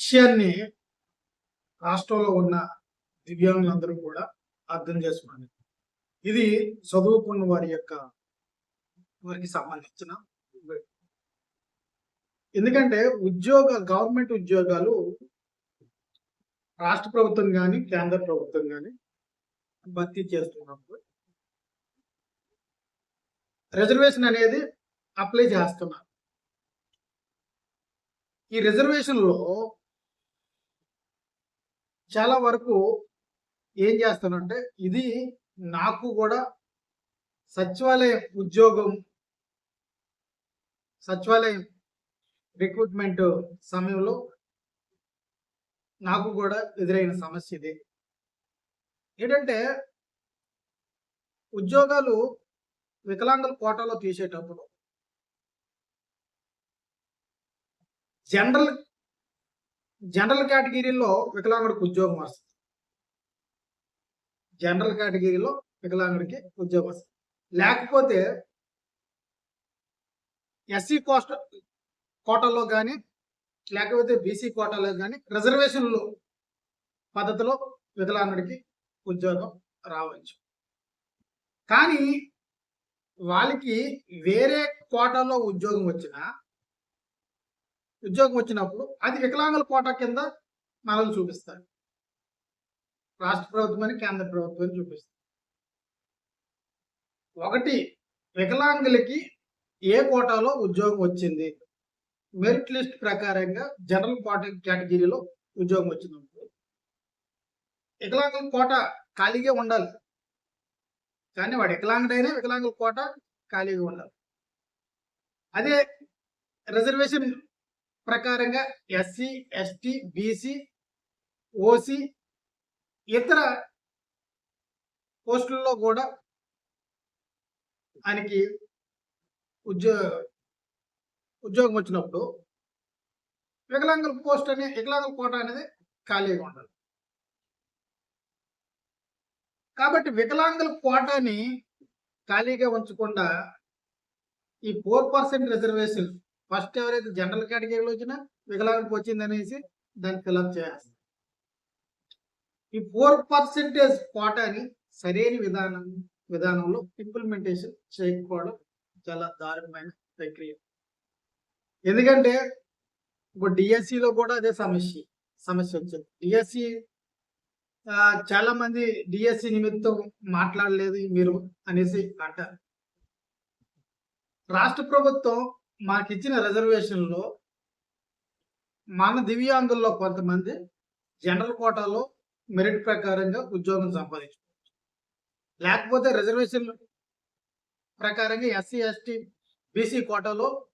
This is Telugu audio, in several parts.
విషయాన్ని రాష్ట్రంలో ఉన్న దివ్యాంగులందరూ కూడా అర్థం చేసుకోండి ఇది చదువుకున్న వారి యొక్క వారికి సంబంధించిన ఎందుకంటే ఉద్యోగ గవర్నమెంట్ ఉద్యోగాలు రాష్ట్ర ప్రభుత్వం కానీ కేంద్ర ప్రభుత్వం కానీ భర్తీ చేస్తున్నప్పుడు రిజర్వేషన్ అనేది అప్లై చేస్తున్నారు. ఈ రిజర్వేషన్లో చాలా వరకు ఏం చేస్తానంటే ఇది నాకు కూడా సచివాలయం ఉద్యోగం సచివాలయం రిక్రూట్మెంట్ సమయంలో నాకు కూడా ఎదురైన సమస్య ఇది. ఏంటంటే ఉద్యోగాలు వికలాంగుల కోటాలో తీసేటప్పుడు జనరల్ జనరల్ కేటగిరీలో వికలాంగుడికి ఉద్యోగం వస్తుంది. జనరల్ కేటగిరీలో వికలాంగుడికి ఉద్యోగం వస్తుంది. లేకపోతే ఎస్సీ కోస్ట్ కోటాలో కానీ లేకపోతే బీసీ కోటాలో కానీ రిజర్వేషన్లు పద్ధతిలో వికలాంగుడికి ఉద్యోగం రావచ్చు. కానీ వాళ్ళకి వేరే కోటాలో ఉద్యోగం వచ్చినా ఉద్యోగం వచ్చినప్పుడు అది వికలాంగుల కోటా కింద మనల్ని చూపిస్తారు రాష్ట్ర ప్రభుత్వాన్ని కేంద్ర ప్రభుత్వం చూపిస్తారు ఒకటి వికలాంగులకి ఏ కోటాలో ఉద్యోగం వచ్చింది? మెరిట్ లిస్ట్ ప్రకారంగా జనరల్ కోట కేటగిరీలో ఉద్యోగం వచ్చింది వికలాంగుల కోట ఖాళీగా ఉండాలి. కానీ వాడు వికలాంగుడైనా వికలాంగుల కోట ఖాళీగా ఉండాలి. అదే రిజర్వేషన్ ప్రకారంగా ఎస్సీ ఎస్టీ బీసీ ఓసీ ఇతర పోస్టుల్లో కూడా ఆయనకి ఉద్యో ఉద్యోగం వచ్చినప్పుడు వికలాంగుల పోస్ట్ అనే వికలాంగుల కోట అనేది ఖాళీగా ఉండాలి. కాబట్టి వికలాంగుల కోటాని ఖాళీగా ఉంచకుండా ఈ ఫోర్ పర్సెంట్ రిజర్వేషన్ ఫస్ట్ ఎవరైతే జనరల్ కేటగిరీలో వచ్చినా వికలాంగులకు వచ్చింది అనేసి దాన్ని ఫిలప్ చేస్తారు ఈ ఫోర్ పర్సెంటేజ్ కోటాని సరైన విధానం విధానంలో ఇంప్లిమెంటేషన్ చేయకపోవడం చాలా దారుణమైన ప్రక్రియ. ఎందుకంటే ఇప్పుడు డిఎస్సిలో కూడా అదే సమస్య సమస్య వచ్చింది. డిఎస్సి చాలా మంది డిఎస్సి నిమిత్తం మాట్లాడలేదు మీరు అనేసి అంటారు. రాష్ట్ర ప్రభుత్వం మాకు ఇచ్చిన రిజర్వేషన్లో మన దివ్యాంగుల్లో కొంతమంది జనరల్ కోటాలో మెరిట్ ప్రకారంగా ఉద్యోగం సంపాదించుకోవచ్చు. లేకపోతే రిజర్వేషన్ ప్రకారంగా ఎస్సీ ఎస్టీ బీసీ కోటాలో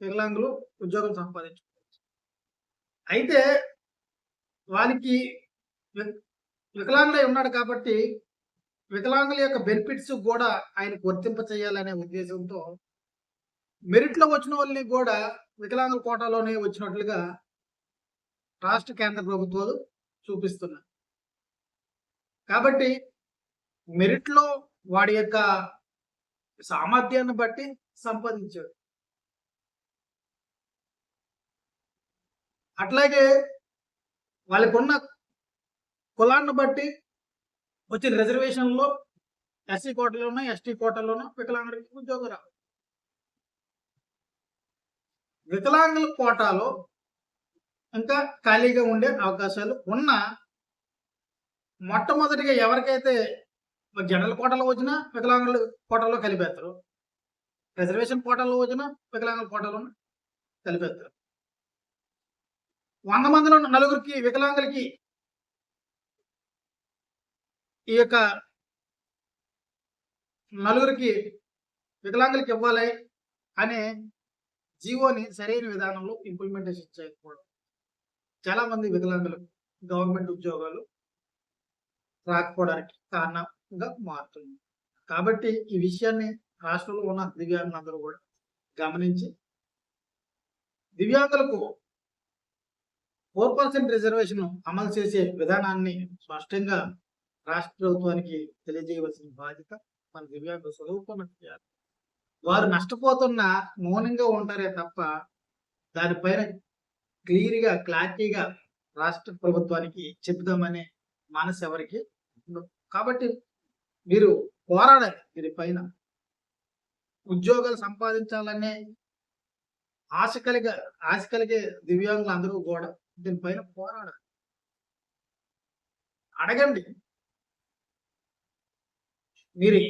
వికలాంగులు ఉద్యోగం సంపాదించుకోవచ్చు. అయితే వాళ్ళకి వి- వికలాంగులై ఉన్నాడు కాబట్టి వికలాంగుల యొక్క బెనిఫిట్స్ కూడా ఆయనకు వర్తింప చేయాలనే ఉద్దేశంతో మెరిట్లో వచ్చిన వాళ్ళని కూడా వికలాంగుల కోటాలోనే వచ్చినట్లుగా రాష్ట్ర కేంద్ర ప్రభుత్వాలు చూపిస్తున్నాయి. కాబట్టి మెరిట్లో వాడి యొక్క సామర్థ్యాన్ని బట్టి సంపాదించాడు. అట్లాగే వాళ్ళకున్న కులాన్ని బట్టి వచ్చిన రిజర్వేషన్లో ఎస్సీ కోటలోనో ఎస్టీ కోటలోనూ వికలాంగుడికి ఉద్యోగం రావాలి. వికలాంగుల కోటాలో ఇంకా ఖాళీగా ఉండే అవకాశాలు ఉన్న మొట్టమొదటిగా ఎవరికైతే జనరల్ కోటలో వచ్చినా వికలాంగుల కోటలో కలిపేస్తారు. రిజర్వేషన్ కోటాలో వచ్చినా వికలాంగుల కోటలో కలిపేస్తారు. వంద మందిలో నలుగురికి వికలాంగులకి ఈ యొక్క నలుగురికి వికలాంగులకి ఇవ్వాలి అని జీవోని సరైన విధానంలో ఇంప్లిమెంటేషన్ చేయకపోవడం. చాలా మంది వికలాంగులు గవర్నమెంట్ ఉద్యోగాలు రాకపోవడానికి కారణంగా మారుతుంది కాబట్టి ఈ విషయాన్ని రాష్ట్రంలో ఉన్న దివ్యాంగులందరూ కూడా గమనించి దివ్యాంగులకు ఫోర్ పర్సెంట్ రిజర్వేషన్ అమలు చేసే విధానాన్ని స్పష్టంగా రాష్ట్ర ప్రభుత్వానికి తెలియజేయవలసిన బాధ్యత మన దివ్యాంగులు చదువుకున్నట్టు చేయాలి. వారు నష్టపోతున్న మౌనంగా ఉంటారే తప్ప దానిపైన క్లియర్గా క్లారిటీగా రాష్ట్ర ప్రభుత్వానికి చెప్దామనే మనసు ఎవరికి కాబట్టి మీరు పోరాడాలి దీని పైన. ఉద్యోగాలు సంపాదించాలనే ఆశ కలిగ ఆశ కలిగే దివ్యాంగులు అందరూ కూడా దీనిపైన పోరాడాలి. అడగండి. మీరు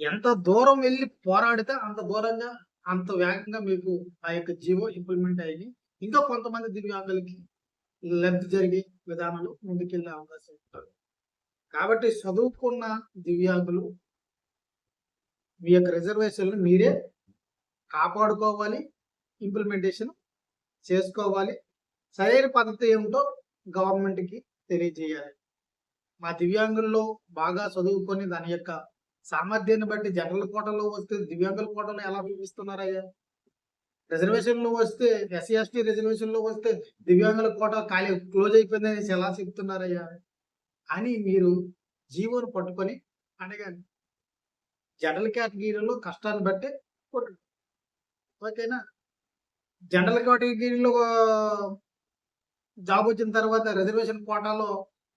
ఎంత దూరం వెళ్ళి పోరాడితే అంత దూరంగా అంత వేగంగా మీకు ఆ యొక్క జీవో ఇంప్లిమెంట్ అయ్యి ఇంకా కొంతమంది దివ్యాంగులకి లబ్ధి జరిగే విధానాలు ముందుకెళ్ళే అవకాశం ఉంటుంది. కాబట్టి చదువుకున్న దివ్యాంగులు మీ యొక్క రిజర్వేషన్లు మీరే కాపాడుకోవాలి ఇంప్లిమెంటేషన్ చేసుకోవాలి. సరైన పద్ధతి ఏమిటో గవర్నమెంట్కి తెలియజేయాలి. మా దివ్యాంగుల్లో బాగా చదువుకొని దాని యొక్క సామర్థ్యాన్ని బట్టి జనరల్ కోటలో వస్తే దివ్యాంగుల కోటలో ఎలా చూపిస్తున్నారయ్యా? రిజర్వేషన్లో వస్తే ఎస్సీ ఎస్టీ రిజర్వేషన్లో వస్తే దివ్యాంగుల కోట ఖాళీ క్లోజ్ అయిపోయిందని ఎలా చెప్తున్నారయ్యా? అని మీరు జీవోను పట్టుకొని అడగాలి జనరల్ కేటగిరీలో కష్టాన్ని బట్టి కొట్టు ఓకేనా? జనరల్ కేటగిరీలో జాబ్ వచ్చిన తర్వాత రిజర్వేషన్ కోటాలో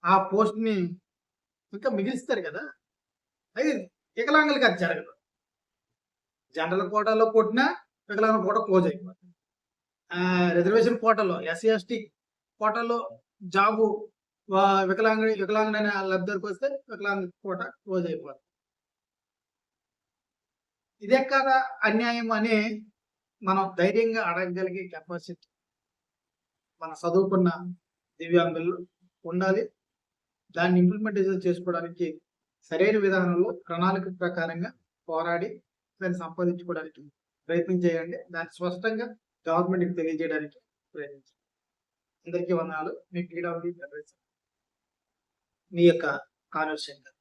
ఆ పోస్ట్ని ఇంకా మిగిలిస్తారు కదా? అది వికలాంగులకి అది జరగదు. జనరల్ కోటాలో కొట్టినా వికలాంగుల కోట క్లోజ్ అయిపోతుంది. రిజర్వేషన్ కోటాలో ఎస్సీ ఎస్టీ కోటాలో జాబు వికలాంగు వికలాంగుడైన లబ్ధికి వస్తే వికలాంగ కోట క్లోజ్ అయిపోతుంది. ఇదే కాక అన్యాయం అని మనం ధైర్యంగా అడగగలిగే కెపాసిటీ మన చదువుకున్న దివ్యాంగులు ఉండాలి. దాన్ని ఇంప్లిమెంటేషన్ చేసుకోవడానికి సరైన విధానంలో ప్రణాళిక ప్రకారంగా పోరాడి దాన్ని సంపాదించుకోవడానికి ప్రయత్నం చేయండి. దాన్ని స్పష్టంగా గవర్నమెంట్కి తెలియజేయడానికి ప్రయత్నించండి. అందరికీ వందనాలు. మీ పీడబ్ల్యూ మీ యొక్క కాన్వర్సేషన్